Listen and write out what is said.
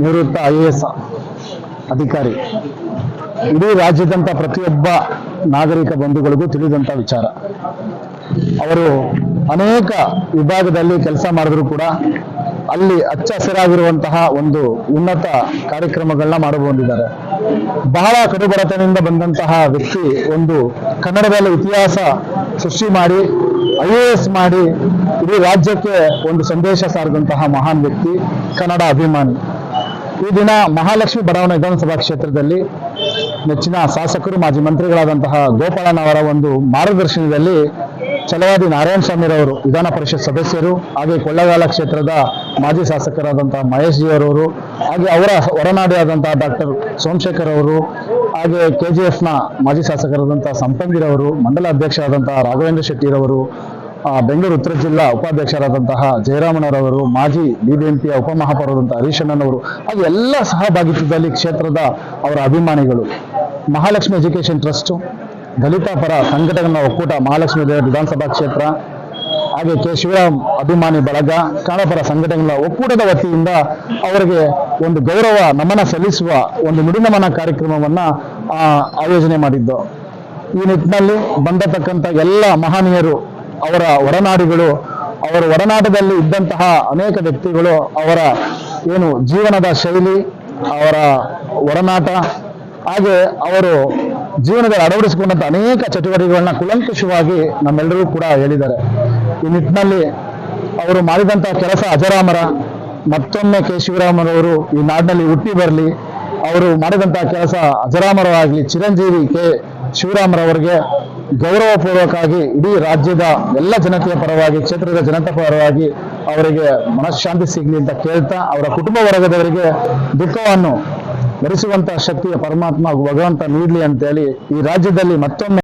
ನಿವೃತ್ತ I A S ಅಧಿಕಾರಿ. ಇಡೀ ರಾಜ್ಯದಂಥ ಪ್ರತಿಯೊಬ್ಬ ನಾಗರಿಕ ಬಂಧುಗಳಿಗೂ ತಿಳಿದಂಥ ವಿಚಾರ. ಅವರು ಅನೇಕ ವಿಭಾಗದಲ್ಲಿ ಕೆಲಸ ಮಾಡಿದ್ರು ಕೂಡ ಅಲ್ಲಿ ಹಚ್ಚ ಹಸಿರಾಗಿರುವಂತಹ ಒಂದು ಉನ್ನತ ಕಾರ್ಯಕ್ರಮಗಳನ್ನ ಮಾಡಬಂದಿದ್ದಾರೆ ಬಹಳ ಕಡುಬಡತನದಿಂದ ಬಂದಂತಹ ವ್ಯಕ್ತಿ ಒಂದು ಕನ್ನಡದಲ್ಲಿ ಇತಿಹಾಸ ಸೃಷ್ಟಿ ಮಾಡಿ ಐ ಎ ಎಸ್ ಮಾಡಿ ಇಡೀ ರಾಜ್ಯಕ್ಕೆ ಒಂದು ಸಂದೇಶ ಸಾರಿದಂತಹ ಮಹಾನ್ ವ್ಯಕ್ತಿ, ಕನ್ನಡ ಅಭಿಮಾನಿ. ಈ ದಿನ ಮಹಾಲಕ್ಷ್ಮಿ ಬಡಾವಣೆ ವಿಧಾನಸಭಾ ಕ್ಷೇತ್ರದಲ್ಲಿ ನೆಚ್ಚಿನ ಶಾಸಕರು, ಮಾಜಿ ಮಂತ್ರಿಗಳಾದಂತಹ ಗೋಪಾಲನವರ ಒಂದು ಮಾರ್ಗದರ್ಶನದಲ್ಲಿ ಛಲವಾದಿ ನಾರಾಯಣ ಸ್ವಾಮಿರವರು ವಿಧಾನ ಪರಿಷತ್ ಸದಸ್ಯರು, ಹಾಗೆ ಕೊಳ್ಳಗಾಲ ಕ್ಷೇತ್ರದ ಮಾಜಿ ಶಾಸಕರಾದಂತಹ ಮಹೇಶ್ ಜಿಯವರವರು ಹಾಗೆ ಅವರ ಹೊರನಾಡಿಯಾದಂತಹ ಡಾಕ್ಟರ್ ಸೋಮಶೇಖರ್ ಅವರು, ಹಾಗೆ ಕೆ ಜಿ ಎಫ್ನ ಮಾಜಿ ಶಾಸಕರಾದಂತಹ ಸಂಪಂಗಿರವರು ಮಂಡಲ ಅಧ್ಯಕ್ಷರಾದಂತಹ ರಾಘವೇಂದ್ರ ಶೆಟ್ಟಿರವರು ಬೆಂಗಳೂರು ಉತ್ತರ ಜಿಲ್ಲಾ ಉಪಾಧ್ಯಕ್ಷರಾದಂತಹ ಜಯರಾಮಣ್ಣರವರು ಮಾಜಿ ಬಿಬಿಎಂಪಿಯ ಉಪಮಹಾಪೌರದಂತಹ ಹರೀಶಣ್ಣನವರು ಹಾಗೆ ಎಲ್ಲ ಸಹಭಾಗಿತ್ವದಲ್ಲಿ ಕ್ಷೇತ್ರದ ಅವರ ಅಭಿಮಾನಿಗಳು. ಮಹಾಲಕ್ಷ್ಮಿ ಎಜುಕೇಷನ್ ಟ್ರಸ್ಟ್ ದಲಿತ ಪರ ಸಂಘಟನೆಗಳ ಒಕ್ಕೂಟ ಮಹಾಲಕ್ಷ್ಮಿ ದೇವರ ವಿಧಾನಸಭಾ ಕ್ಷೇತ್ರ, ಹಾಗೆ ಕೆ. ಶಿವರಾಮ್ ಅಭಿಮಾನಿ ಬಳಗ ಕನ್ನಡಪರ ಸಂಘಟನೆಗಳ ಒಕ್ಕೂಟದ ವತಿಯಿಂದ ಅವರಿಗೆ ಒಂದು ಗೌರವ, ನಮನ ಸಲ್ಲಿಸುವ ಒಂದು ನುಡಿನಮನ ಕಾರ್ಯಕ್ರಮವನ್ನ ಆಯೋಜನೆ ಮಾಡಿದ್ದು. ಈ ನಿಟ್ಟಿನಲ್ಲಿ ಬಂದತಕ್ಕಂಥ ಎಲ್ಲ ಮಹನೀಯರು, ಅವರ ಒಡನಾಡಿಗಳು ಅವರ ಒಡನಾಟದಲ್ಲಿ ಇದ್ದಂತಹ ಅನೇಕ ವ್ಯಕ್ತಿಗಳು, ಅವರ ಏನು ಜೀವನದ ಶೈಲಿ, ಅವರ ಒಡನಾಟ ಹಾಗೆ ಅವರು ಜೀವನದಲ್ಲಿ ಅಳವಡಿಸಿಕೊಂಡಂತ ಅನೇಕ ಚಟುವಟಿಕೆಗಳನ್ನ ಕುಲಂಕುಷವಾಗಿ ನಮ್ಮೆಲ್ಲರೂ ಕೂಡ ಹೇಳಿದ್ದಾರೆ. ಈ ನಿಟ್ಟಿನಲ್ಲಿ ಅವರು ಮಾಡಿದಂತಹ ಕೆಲಸ ಅಜರಾಮರ, ಮತ್ತೊಮ್ಮೆ ಕೆ. ಶಿವರಾಮರವರು ಈ ನಾಡಿನಲ್ಲಿ ಹುಟ್ಟಿ ಬರಲಿ, ಅವರು ಮಾಡಿದಂತಹ ಕೆಲಸ ಅಜರಾಮರವಾಗಲಿ, ಚಿರಂಜೀವಿ ಕೆ. ಶಿವರಾಮರವರಿಗೆ ಗೌರವಪೂರ್ವಕವಾಗಿ ಇಡೀ ರಾಜ್ಯದ ಎಲ್ಲ ಜನತೆಯ ಪರವಾಗಿ, ಕ್ಷೇತ್ರದ ಜನತೆ ಪರವಾಗಿ ಅವರಿಗೆ ಮನಃಶಾಂತಿ ಸಿಗಲಿ ಅಂತ ಕೇಳ್ತಾ ಅವರ ಕುಟುಂಬ ವರ್ಗದವರಿಗೆ ದುಃಖವನ್ನು ಭರಿಸುವಂತಹ ಶಕ್ತಿಯ ಪರಮಾತ್ಮ ಭಗವಂತ ನೀಡಲಿ ಅಂತೇಳಿ ಈ ರಾಜ್ಯದಲ್ಲಿ ಮತ್ತೊಮ್ಮೆ